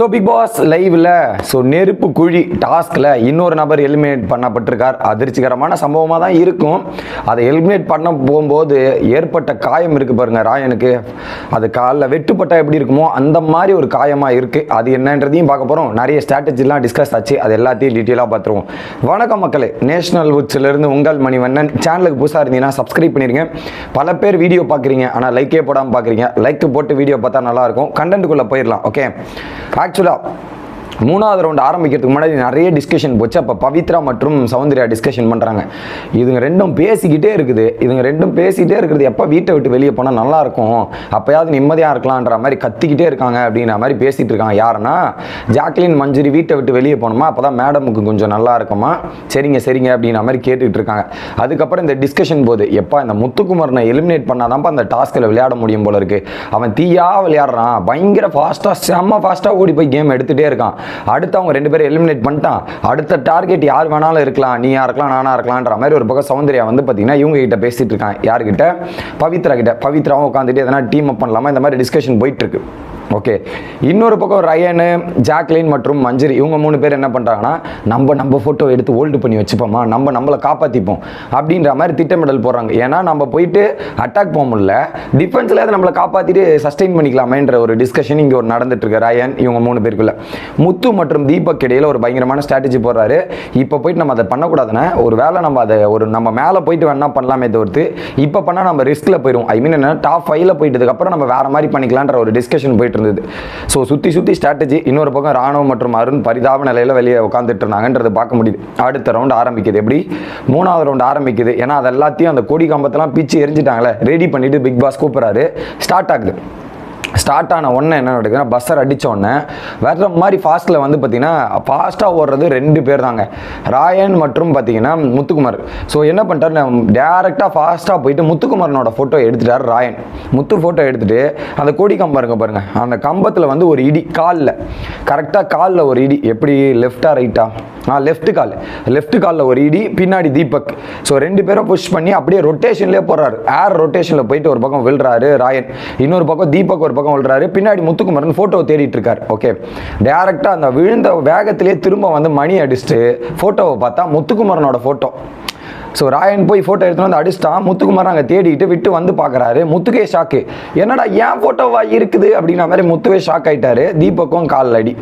So big boss லைவ்ல so நெருப்பு குழி டாஸ்கில் இன்னொரு நபர் எலிமினேட் பண்ணப்பட்டிருக்கார். அதிர்ச்சிகரமான சம்பவமாக தான் இருக்கும். அதை எலிமினேட் பண்ண போகும்போது ஏற்பட்ட காயம் இருக்கு பாருங்க ராயனுக்கு. அது காலில் வெட்டுப்பட்டா எப்படி இருக்குமோ அந்த மாதிரி ஒரு காயமாக இருக்கு. அது என்னன்றதையும் பார்க்க போகிறோம் நிறைய ஸ்ட்ராட்டஜிலாம் டிஸ்கஸ் ஆச்சு. அது எல்லாத்தையும் டீட்டெயிலாக பார்த்துருவோம். வணக்கம் மக்களே. நேஷனல் இருந்து உங்கள் மணிவண்ணன். சேனலுக்கு புதுசாக இருந்தீங்கன்னா சப்ஸ்கிரைப் பண்ணிருங்க. பல பேர் வீடியோ பார்க்குறீங்க ஆனால் லைக்கே போடாமல் பார்க்குறீங்க. லைக் போட்டு வீடியோ பார்த்தா நல்லா இருக்கும். கண்டென்ட்டுக்குள்ளே போயிடலாம் ஓகே ஆக்சுவலாக மூணாவது ரவுண்ட் ஆரம்பிக்கிறதுக்கு முன்னாடி நிறைய டிஸ்கஷன் போச்சு. அப்போ பவித்ரா மற்றும் சௌந்தர்யா டிஸ்கஷன் பண்ணுறாங்க இதுங்க ரெண்டும் பேசிக்கிட்டே இருக்குது. இதுங்க ரெண்டும் பேசிக்கிட்டே இருக்குது. எப்போ வீட்டை விட்டு வெளியே போனால் நல்லாயிருக்கும் அப்போயாவது நிம்மதியாக இருக்கலான்ற மாதிரி கத்திக்கிட்டே இருக்காங்க அப்படின்ற மாதிரி பேசிகிட்டு இருக்காங்க. யாருன்னா ஜாக்லின் மஞ்சுரி வீட்டை விட்டு வெளியே போனோமா அப்போ தான் மேடமுக்கு கொஞ்சம் நல்லா இருக்குமா? சரிங்க சரிங்க அப்படின்ற மாதிரி கேட்டுக்கிட்டு இருக்காங்க. அதுக்கப்புறம் இந்த டிஸ்கஷன் போது எப்பா இந்த முத்துக்குமரனை எலிமினேட் பண்ணாதான்ப்பா அந்த டாஸ்கில் விளையாட முடியும் போல இருக்கு. அவன் தீயா விளையாடுறான். பயங்கர ஃபாஸ்ட்டாக செம்ம ஃபாஸ்ட்டாக ஓடி போய் கேம் எடுத்துகிட்டே இருக்கான். அடுத்து அவங்க ரெண்டு பேரும் எலிமினேட் பண்ணிட்டான். அடுத்த டார்கெட் யார் வேணாலும் இருக்கலாம். நீயா இருக்கலாம் நானா இருக்கலாம்ன்ற மாதிரி ஒரு பக்கம் சௌந்தர்யா வந்து பார்த்தீங்கன்னா இவங்க கிட்ட பேசிட்டு இருக்கான். யார்கிட்ட? பவித்ரா கிட்ட. பவித்ராவும் உட்காந்துட்டு எதனா டீம் அப் பண்ணலாமா? இந்த மாதிரி டிஸ்கஷன் போயிட்டு இருக்கு. ஓகே இன்னொரு பக்கம் ரயனு ஜாக்லின் மற்றும் மஞ்சரி இவங்க மூணு பேர் என்ன பண்ணுறாங்கன்னா நம்ம நம்ம ஃபோட்டோ எடுத்து ஹோல்டு பண்ணி வச்சுப்போமா? நம்ம நம்மளை காப்பாற்றிப்போம் அப்படின்ற மாதிரி திட்டமிடல் போடுறாங்க. ஏன்னா நம்ம போயிட்டு அட்டாக் போக முடியல. டிஃபென்ஸில் அதை நம்மளை காப்பாற்றிட்டு சஸ்டெயின் பண்ணிக்கலாமேன்ற ஒரு டிஸ்கஷன் இங்கே ஒரு நடந்துட்டு ரயன் இவங்க மூணு பேருக்குள்ள. முத்து மற்றும் தீபக் இடையில் ஒரு பயங்கரமான ஸ்ட்ராட்டஜி போடுறாரு. இப்போ போயிட்டு நம்ம அதை பண்ணக்கூடாதுன்னா ஒரு வேலை நம்ம அதை ஒரு நம்ம மேலே போயிட்டு வேணா பண்ணலாமே தவிர்த்து இப்போ பண்ணால் நம்ம ரிஸ்கில் போயிடும் ஐ மீன் என்ன டாப் ஃபைவ்ல போயிட்டதுக்கப்புறம் நம்ம வேற மாதிரி பண்ணிக்கலான்ற ஒரு டிஸ்கஷன் போயிட்டு இருந்தது. ஸோ சுற்றி சுற்றி ஸ்ட்ராட்டஜி இன்னொரு பக்கம் ராணுவம் மற்றும் அருண் பரிதாப நிலையில் வெளியே உட்காந்துட்டு இருந்தாங்கன்றது பார்க்க முடியுது. அடுத்த ரவுண்ட் ஆரம்பிக்குது. எப்படி? மூணாவது ரவுண்ட் ஆரம்பிக்குது. ஏன்னா அது எல்லாத்தையும் அந்த கொடி கம்பத்தெல்லாம் பிச்சு எரிஞ்சிட்டாங்களே. ரெடி பண்ணிட்டு பிக் பாஸ் கூப்பிட்றாரு. ஸ்டார்ட் ஆகுது. ஸ்டார்ட் ஆன உடனே என்ன நடக்குதுன்னா பஸ்ஸர் அடித்த உடனே வேற மாதிரி ஃபாஸ்ட்டில் வந்து பார்த்தீங்கன்னா ஃபாஸ்ட்டாக ஓடுறது ரெண்டு பேர் தாங்க. ராயன் மற்றும் பார்த்தீங்கன்னா முத்துக்குமார். ஸோ என்ன பண்ணிட்டாரு டேரெக்டாக ஃபாஸ்ட்டாக போயிட்டு முத்துக்குமாரனோட ஃபோட்டோ எடுத்துட்டார் ராயன். முத்து ஃபோட்டோ எடுத்துட்டு அந்த கொடி கம்பம் இருக்க பாருங்கள் அந்த கம்பத்தில் வந்து ஒரு இடி காலில். கரெக்டாக காலில் ஒரு இடி. எப்படி லெஃப்டாக ரைட்டாக ஆ லெஃப்ட் கால் லெஃப்ட் காலில் ஒரு இடி பின்னாடி தீபக். ஸோ ரெண்டு பேரும் புஷ் பண்ணி அப்படியே ரொட்டேஷன்லேயே போகிறாரு ஏர் ரொட்டேஷனில் போயிட்டு ஒரு பக்கம் விழுறாரு ராயன். இன்னொரு பக்கம் தீபக் ஒரு பக்கம் விழுறாரு. பின்னாடி முத்துக்குமரன் ஃபோட்டோ தேடிட்டு இருக்காரு. ஓகே டேரெக்டாக அந்த விழுந்த வேகத்திலே திரும்ப வந்து மணி அடிச்சுட்டு ஃபோட்டோவை பார்த்தா முத்துக்குமரனோட ஃபோட்டோ ஸோ ராயன் போய் ஃபோட்டோ எடுத்துட்டு வந்து அடிச்சிட்டான். முத்துக்குமார் அங்கே தேடிட்டு விட்டு வந்து பார்க்குறாரு முத்துக்கே ஷாக்கு என்னடா ஏன் ஃபோட்டோவா இருக்குது? அப்படின்னா மாதிரி முத்துவே ஷாக் ஆகிட்டாரு தீபக்கும் காலில் அடி.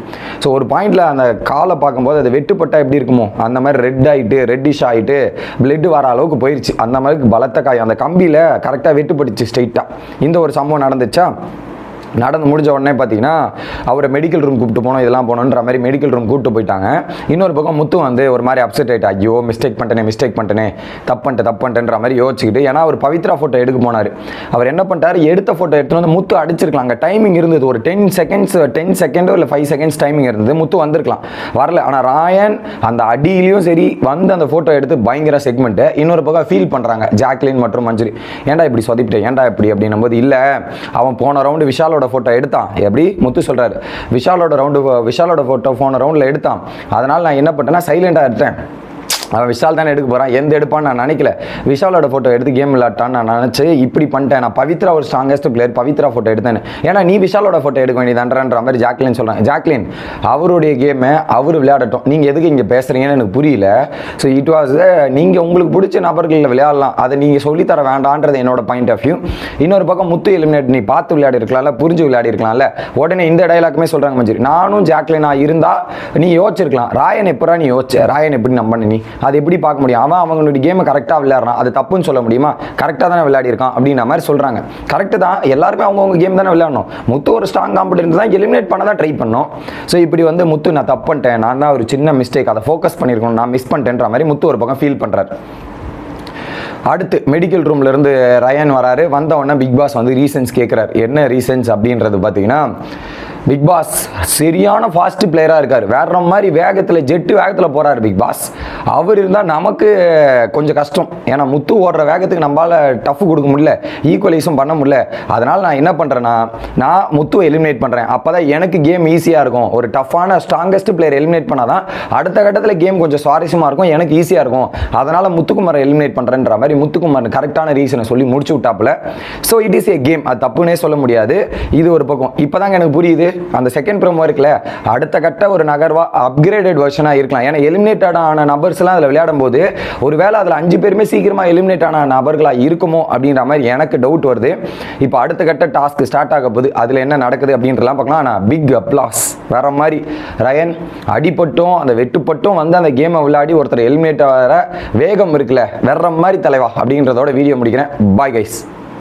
ஸோ ஒரு பாயிண்டில் அந்த காலை பார்க்கும்போது அது வெட்டுப்பட்டா எப்படி இருக்குமோ? அந்த மாதிரி ரெட் ஆகிட்டு ரெட்டிஷ் ஆகிட்டு பிளட் வர அளவுக்கு போயிடுச்சு அந்த மாதிரி பலத்த காயம். அந்த கம்பியில் கரெக்டாக வெட்டுப்பட்டுச்சு ஸ்ட்ரைட்டாக இந்த ஒரு சம்பவம் நடந்துச்சா? நடந்து முடிஞ்ச உடனே பார்த்தீங்கன்னா அவரை மெடிக்கல் ரூம் கூப்பிட்டு போனோம் இதெல்லாம் போனோன்ற மாதிரி மெடிக்கல் ரூம் கூப்பிட்டு போயிட்டாங்க. இன்னொரு பக்கம் முத்து வந்து ஒரு மாதிரி அப்செட் ஆகிட்டு ஐயோ மிஸ்டேக் பண்ணிட்டேனே மிஸ்டேக் பண்ணிட்டேனே தப்பு பண்ணிட்டேன் தப்பு பண்ணிட்டேன்ற மாதிரி யோசிச்சுக்கிட்டு ஏன்னா அவர் பவித்ரா ஃபோட்டோ எடுக்க போனார். அவர் என்ன பண்ணிட்டாரு? எடுத்த ஃபோட்டோ எடுத்துகிட்டு வந்து முத்து அடிச்சிருக்கலாம் அங்கே டைமிங் இருந்தது ஒரு டென் செகண்ட்ஸ் டென் செகண்டோ இல்லை ஃபைவ் செகண்ட்ஸ் டைமிங் இருந்தது. முத்து வந்திருக்கலாம். வரல. ஆனால் ராயன் அந்த அடியிலையும் சரி வந்து அந்த ஃபோட்டோ எடுத்து பயங்கர செக்மெண்ட்டு இன்னொரு பக்கம் ஃபீல் பண்ணுறாங்க ஜாக்லின் மற்றும் மஞ்சுரி. ஏன்டா இப்படி சொதிப்பிட்டேன் ஏன்டா இப்படி? அப்படின்னும் போது இல்லை அவன் போன ரவுண்டு விஷாலோட ஃபோட்டோ எடுத்தான். எப்படி? முத்து சொல்கிறாரு விஷாலோட ரவுண்டு விஷாலோட ஃபோட்டோ போன ரவுண்டில் எடுத்தான். அதனால் நான் என்ன பண்ணேன்னா சைலண்ட்டாக எடுத்தேன். அவன் விஷால் தானே எடுக்க போகிறான் எந்த எடுப்பான்னு நான் நினைக்கல. விஷாலோட ஃபோட்டோ எடுத்து கேம் விளாட்டான்னு நான் நினச்சி இப்படி பண்ணிட்டேன். நான் பவித்ரா ஒரு ஸ்ட்ராங்கஸ்ட் பிளேயர் பவித்ரா ஃபோட்டோ எடுத்தேன் ஏன்னா நீ விஷாலோட ஃபோட்டோ எடுக்க வேண்டியதான்றன்ற மாதிரி ஜாக்லின் சொல்கிறாங்க ஜாக்லின் அவருடைய கேமை அவர் விளையாடட்டும். நீங்கள் எதுக்கு இங்கே பேசுகிறீங்கன்னு எனக்கு புரியல. ஸோ இட் வாஸ் நீங்கள் உங்களுக்கு பிடிச்ச நபர்களில் விளையாடலாம். அதை நீங்கள் சொல்லித்தர வேண்டான்றது என்னோட பாயிண்ட் ஆஃப் வியூ இன்னொரு பக்கம் முத்து எலிமினேட் நீ பார்த்து விளையாடி இருக்கலாம்ல புரிஞ்சு விளையாடி இருக்கலாம்ல உடனே இந்த டைலாக்குமே சொல்கிறாங்க மஞ்சரி. நானும் ஜாக்லினாக இருந்தால் நீ யோசிச்சிருக்கலாம். ராயன் எப்படா நீ யோசிச்ச? ராயன் எப்படி நம்ப நீ? அது எப்படி பார்க்க முடியும்? அவன் அவங்களுடைய கேமை கரெக்டாக விளையாடுறான். அது தப்புன்னு சொல்ல முடியுமா? கரெக்டாக தானே விளையாடி இருக்கான் அப்படின்ற மாதிரி சொல்கிறாங்க கரெக்டு தான். எல்லாருமே அவங்கவுங்க கேம் தானே விளையாடணும். முத்து ஒரு ஸ்ட்ராங் காம்படிட்டர் தான் எலிமினேட் பண்ண தான் ட்ரை பண்ணோம். ஸோ இப்படி வந்து முத்து நான் தப்பு பண்ணிட்டேன். நான் தான் ஒரு சின்ன மிஸ்டேக் அதை ஃபோக்கஸ் பண்ணியிருக்கணும். நான் மிஸ் பண்ணிட்டேன்ற மாதிரி முத்து ஒரு பக்கம் ஃபீல் பண்ணுறாரு அடுத்து மெடிக்கல் ரூம்ல இருந்து ரயன் வராரு. வந்த உடனே பிக் பாஸ் வந்து ரீசன்ஸ் கேட்குறாரு என்ன ரீசன்ஸ் அப்படின்றது பார்த்தீங்கன்னா பிக் பாஸ் சரியான ஃபாஸ்ட் பிளேயராக இருக்கார். வேற மாதிரி வேகத்தில் ஜெட்டு வேகத்தில் போகிறார் பிக் பாஸ் அவர் இருந்தால் நமக்கு கொஞ்சம் கஷ்டம். ஏன்னா முத்து ஓடுற வேகத்துக்கு நம்மளால் டஃப் கொடுக்க முடியல ஈக்குவலைஸும் பண்ண முடியல. அதனால் நான் என்ன பண்ணுறேன்னா நான் முத்துவை எலிமினேட் பண்ணுறேன் அப்போ தான் எனக்கு கேம் ஈஸியாக இருக்கும். ஒரு டஃப்பான ஸ்ட்ராங்கஸ்ட் பிளேயர் எலிமினேட் பண்ணால் தான் அடுத்த கட்டத்தில் கேம் கொஞ்சம் சுவாரஸ்யமாக இருக்கும் எனக்கு ஈஸியாக இருக்கும். அதனால் முத்துக்குமாரை எலிமினேட் பண்ணுறேன்ற மாதிரி முத்துக்குமார் கரெக்டான ரீசனை சொல்லி முடிச்சு விட்டாப்புல. So it is a game அது தப்புனே சொல்ல முடியாது. இது ஒரு பக்கம். இப்போதாங்க எனக்கு புரியுது. அந்த செகண்ட் ப்ரோமோ இருக்குல்ல அடுத்த கட்ட ஒரு நகர்வா அப்கிரேடட் வெர்ஷனாக இருக்கலாம். ஏன்னா எலிமினேட்டட் ஆன நபர்ஸ்லாம் அதில் விளையாடும் போது ஒருவேளை அதில் அஞ்சு பேருமே சீக்கிரமாக எலிமினேட் ஆன நபர்களாக இருக்குமோ அப்படின்ற மாதிரி எனக்கு டவுட் வருது. இப்போ அடுத்த கட்ட டாஸ்க் ஸ்டார்ட் ஆக போகுது. அதில் என்ன நடக்குது அப்படின்றலாம் பார்க்கலாம். ஆனால் பிக் அப்ளாஸ் வேற மாதிரி ரயன் அடிபட்டும் அந்த வெட்டுப்பட்டும் வந்து அந்த கேமை விளையாடி ஒருத்தர் எலிமினேட் ஆகிற வேகம் இருக்குல்ல வேற மாதிரி தலைவா அப்படின்றதோட வீடியோ முடிக்கிறேன். Bye guys